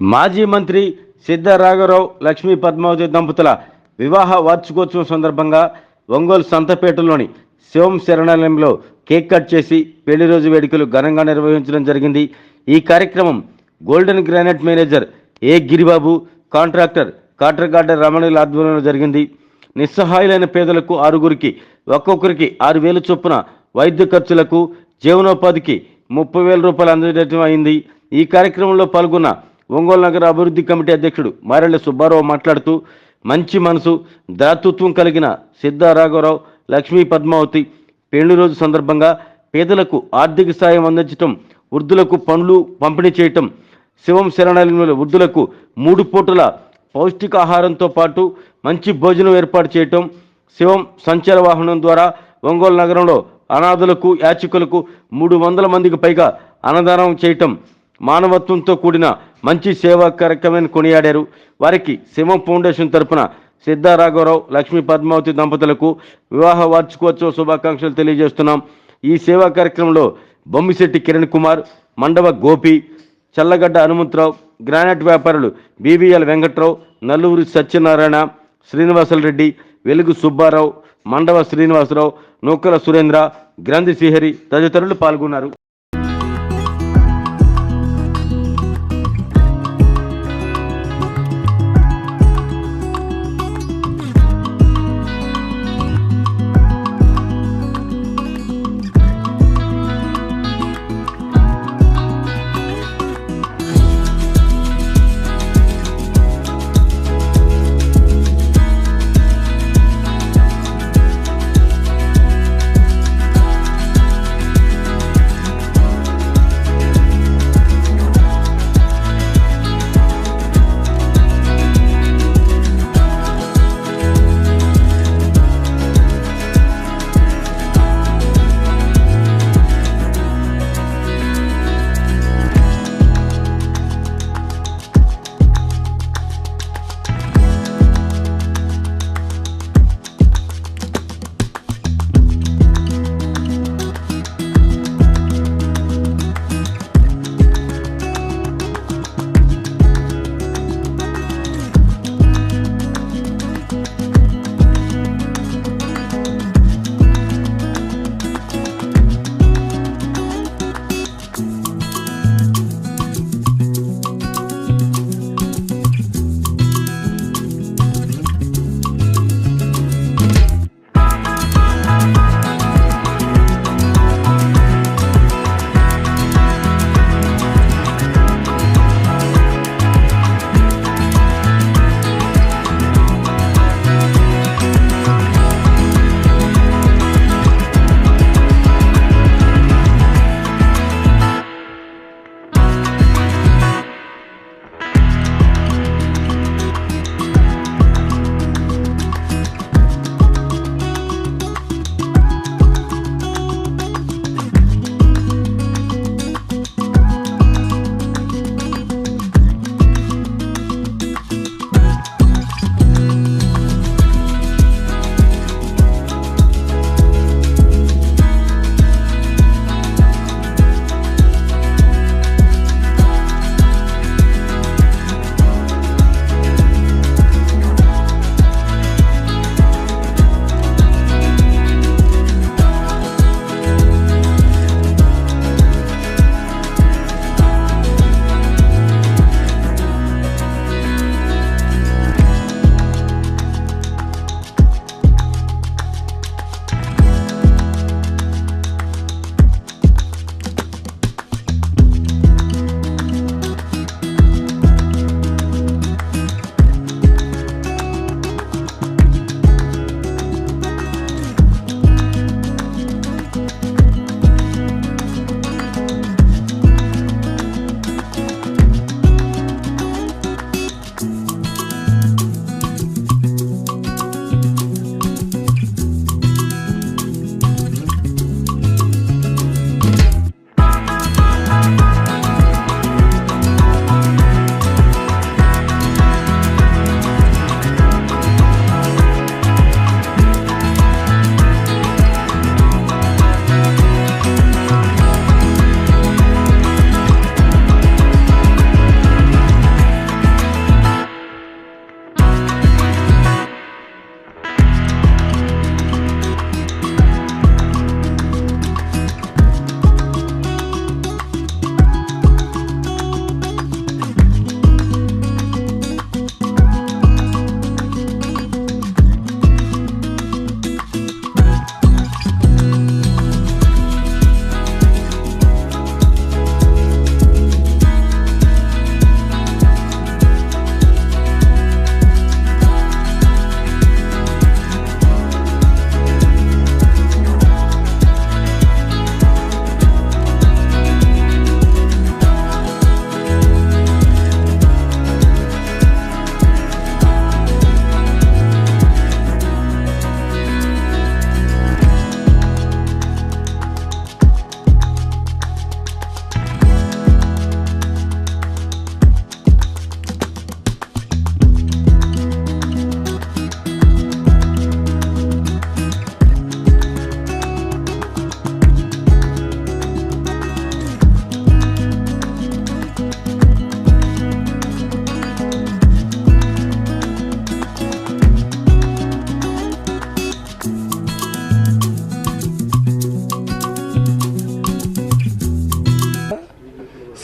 మాజీ మంత్రి సిద్ధరాఘవరావు లక్ష్మీ పద్మావతి దంపతుల వివాహ వార్షికోత్సవం సందర్భంగా ఒంగోలు సంతపేటలోని శివం శరణాలయంలో కేక్ కట్ చేసి పెళ్ళి రోజు వేడుకలు ఘనంగా నిర్వహించడం జరిగింది. ఈ కార్యక్రమం golden granite manager A Giribabu contractor Katragadda రమణుల ఆధ్వర్యంలో జరిగింది. నిస్సహాయులైన పేదలకు ఆరుగురికి ఒక్కొక్కరికి ఆరు వేలు చొప్పున వైద్య ఖర్చులకు జీవనోపాధికి ముప్పై వేల రూపాయలు అందజేయడం అయింది. ఈ కార్యక్రమంలో పాల్గొన్న ఒంగోలు నగర అభివృద్ధి కమిటీ అధ్యక్షుడు మారెళ్ళ సుబ్బారావు మాట్లాడుతూ మంచి మనసు దాతృత్వం కలిగిన సిద్ధ రాఘవరావు లక్ష్మీ పద్మావతి పెళ్ళి రోజు సందర్భంగా పేదలకు ఆర్థిక సాయం అందించటం వృద్ధులకు పనులు పంపిణీ చేయటం శివం శరణాలయంలో వృద్ధులకు మూడు పూటల పౌష్టికాహారంతో పాటు మంచి భోజనం ఏర్పాటు చేయటం శివం సంచార వాహనం ద్వారా ఒంగోలు నగరంలో అనాథులకు యాచకులకు మూడు వందల మందికి పైగా అన్నదానం చేయటం మానవత్వంతో కూడిన మంచి సేవా కార్యక్రమాన్ని కొనియాడారు. వారికి శివం ఫౌండేషన్ తరపున సిద్ధారాఘవరావు లక్ష్మీ పద్మావతి దంపతులకు వివాహ వార్షికోత్సవ శుభాకాంక్షలు తెలియజేస్తున్నాం. ఈ సేవా కార్యక్రమంలో బొమ్మిశెట్టి కిరణ్ కుమార్ మండవ గోపి చల్లగడ్డ హనుమంతరావు గ్రానైట్ వ్యాపారులు బీబీఎల్ వెంకట్రావు నల్లూరి సత్యనారాయణ శ్రీనివాసరెడ్డి వెలుగు సుబ్బారావు మండవ శ్రీనివాసరావు నూకల సురేంద్ర గ్రంథి శ్రీహరి తదితరులు పాల్గొన్నారు.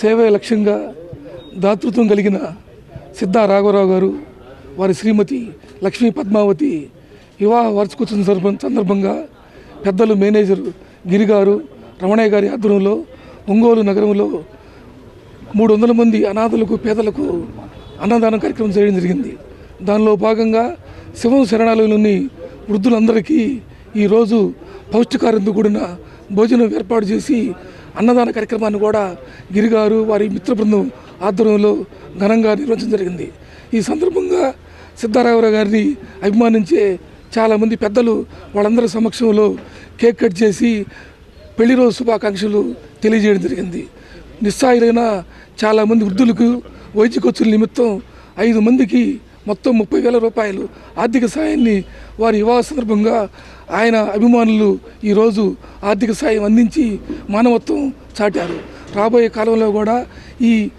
సేవే లక్ష్యంగా దాతృత్వం కలిగిన సిద్ధా రాఘవరావు గారు వారి శ్రీమతి లక్ష్మీ పద్మావతి వివాహ వార్షికోత్సవం సందర్భం- సందర్భంగా పెద్దలు మేనేజర్ గిరిగారు రమణయ్య గారి ఆధ్వర్యంలో ఒంగోలు నగరంలో మూడు వందల మంది అనాథలకు పేదలకు అన్నదానం కార్యక్రమం చేయడం జరిగింది. దానిలో భాగంగా శివం శరణాలయంలోని వృద్ధులందరికీ ఈరోజు పౌష్టికారంతో కూడిన భోజనం ఏర్పాటు చేసి అన్నదాన కార్యక్రమాన్ని కూడా గిరిగారు వారి మిత్ర బృందం ఆధ్వర్యంలో ఘనంగా నిర్వహించడం జరిగింది. ఈ సందర్భంగా సిద్ధారామరావు గారిని అభిమానించే చాలామంది పెద్దలు వాళ్ళందరి సమక్షంలో కేక్ కట్ చేసి పెళ్ళి రోజు శుభాకాంక్షలు తెలియజేయడం జరిగింది. నిస్సాయులైన చాలామంది వృద్ధులకు వైద్య ఖర్చుల నిమిత్తం ఐదు మందికి మొత్తం ముప్పై వేల రూపాయలు ఆర్థిక సాయాన్ని వారి వివాహ సందర్భంగా ఆయన అభిమానులు ఈరోజు ఆర్థిక సాయం అందించి మానవత్వం చాటారు. రాబోయే కాలంలో కూడా ఈ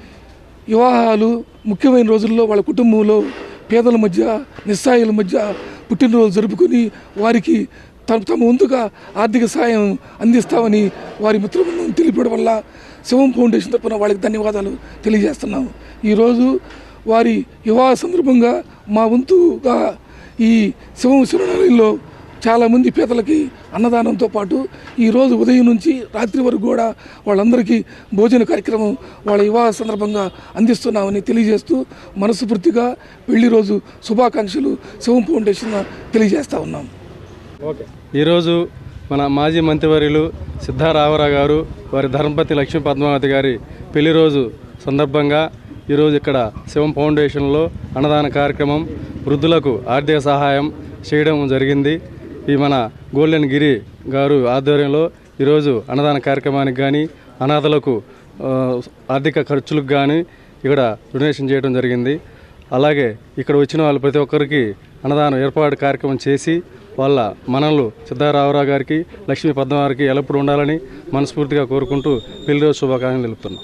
వివాహాలు ముఖ్యమైన రోజుల్లో వాళ్ళ కుటుంబంలో పేదల మధ్య నిస్సాయుల మధ్య పుట్టినరోజు జరుపుకొని వారికి తమ తమ ముందుగా ఆర్థిక సాయం అందిస్తామని వారి మిత్రులను తెలిపడం వల్ల శివం ఫౌండేషన్ తరఫున వాళ్ళకి ధన్యవాదాలు తెలియజేస్తున్నాము ఈరోజు వారి వివాహ సందర్భంగా మా వంతుగా ఈ శివం శివనాలయంలో చాలామంది పేదలకి అన్నదానంతో పాటు ఈరోజు ఉదయం నుంచి రాత్రి వరకు కూడా వాళ్ళందరికీ భోజన కార్యక్రమం వాళ్ళ వివాహ సందర్భంగా అందిస్తున్నామని తెలియజేస్తూ మనస్ఫూర్తిగా పెళ్ళి రోజు శుభాకాంక్షలు శివం ఫౌండేషన్ తెలియజేస్తూ ఉన్నాం. ఈరోజు మన మాజీ మంత్రివర్యులు సిద్ధారామరావు గారు వారి ధర్మపతి లక్ష్మీ పద్మావతి గారి పెళ్ళి రోజు సందర్భంగా ఈరోజు ఇక్కడ శివం ఫౌండేషన్లో అన్నదాన కార్యక్రమం వృద్ధులకు ఆర్థిక సహాయం చేయడం జరిగింది. ఈ మన గోల్డెన్ గిరి గారు ఆధ్వర్యంలో ఈరోజు అన్నదాన కార్యక్రమానికి కానీ అనాథలకు ఆర్థిక ఖర్చులకు కానీ ఇక్కడ డొనేషన్ చేయడం జరిగింది. అలాగే ఇక్కడ వచ్చిన వాళ్ళు ప్రతి ఒక్కరికి అన్నదానం ఏర్పాటు కార్యక్రమం చేసి వాళ్ళ మనలు సిద్ధారామరావు గారికి లక్ష్మీ పద్మవారికి ఎల్లప్పుడూ ఉండాలని మనస్ఫూర్తిగా కోరుకుంటూ పెళ్ళి రోజు శుభాకాంక్షలు తెలుపుతున్నాం.